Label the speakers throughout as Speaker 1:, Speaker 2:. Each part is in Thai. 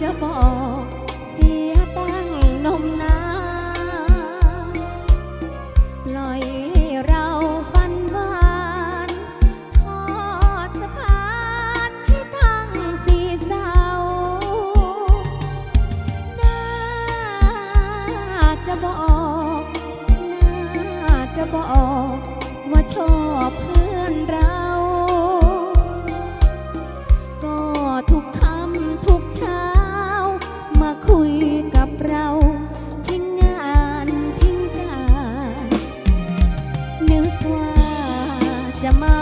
Speaker 1: จะบอกเสียตั้งนมนานปล่อยให้เราฟันหวานทอดสะพานที่ทั้งสีเสาน่าจะบอกน่าจะบอกว่าชอบ se.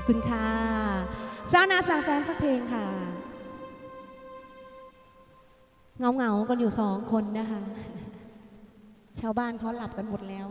Speaker 1: อบคุณค่ะสานาสาวแฟนสักเพลงค่ะ เงาเงากันอยู่สองคนนะคะ ชาวบ้านเขาหลับกันหมดแล้ว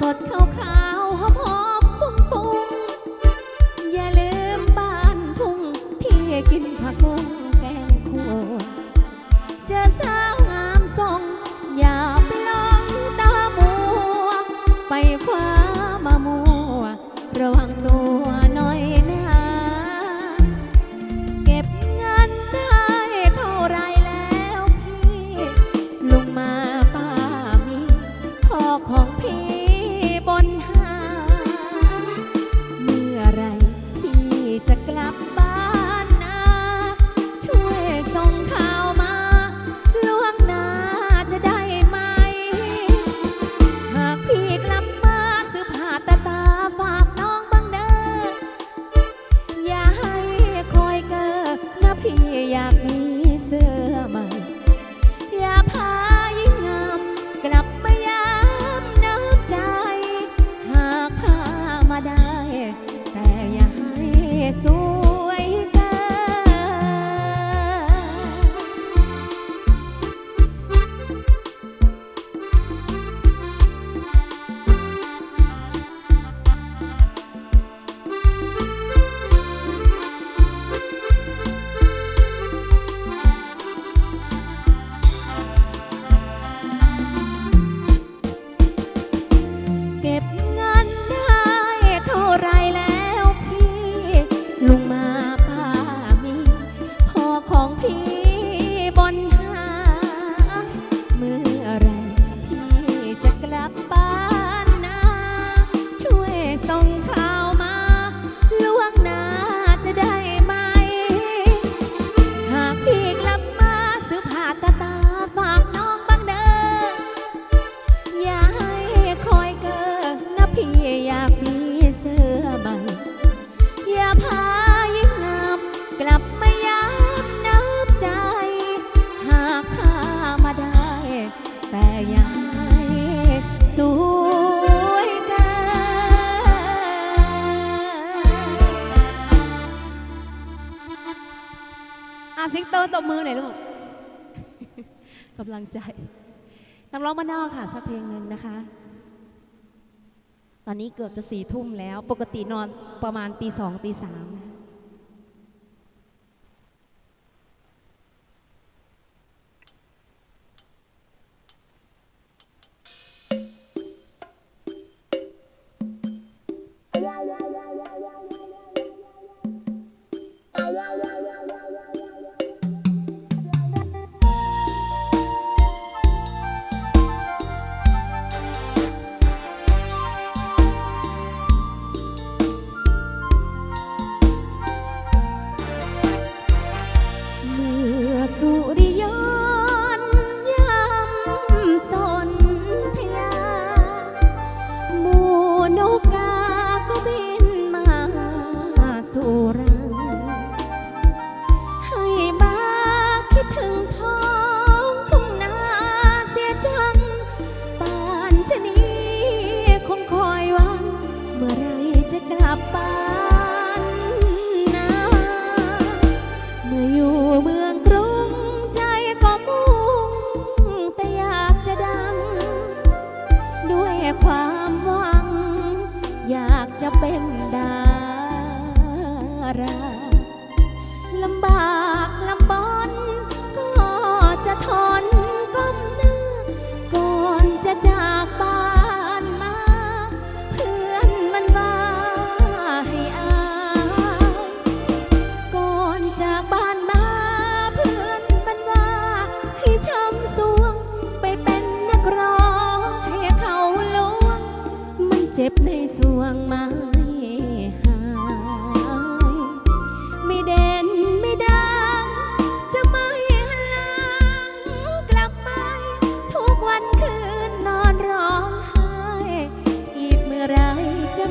Speaker 1: สดขาวขาวหอมหอมฟุ้งฟุ้งอย่าลืมบ้านทุ่งที่กินผักบุ้งแกงคั่วเจอสาวงามทรงอย่าไปลองตามัว ไปคว้ามะมัวระวังตัว ยังสวกาอาสิงโตตบมือหน่อยลูกกำลังใจนักร้องมานอกค่ะ สักเพลงหนึ่งนะคะ ตอนนี้เกือบจะสี่ทุ่มแล้ว ปกตินอนประมาณตีสองตีสามนะ wow, wow, wow. parar.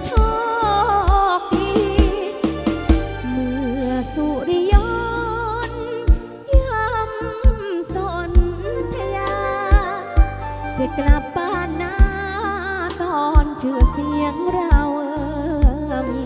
Speaker 1: โชคดี เมื่อสุริยนย้ำสนทยา จะกลับบ้านนาตอนเชื่อเสียงเราเออมี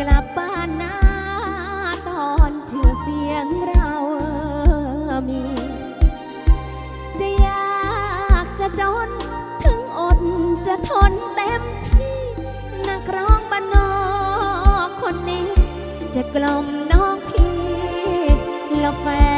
Speaker 1: กลับบ้านนาตอนเชื่อเสียงเรามี จะยากจะจน ถึงอดจะทนเต็มที่นักร้องบ้านนอกคนนี้ จะกล่อมน้องพี่แล้วแฟน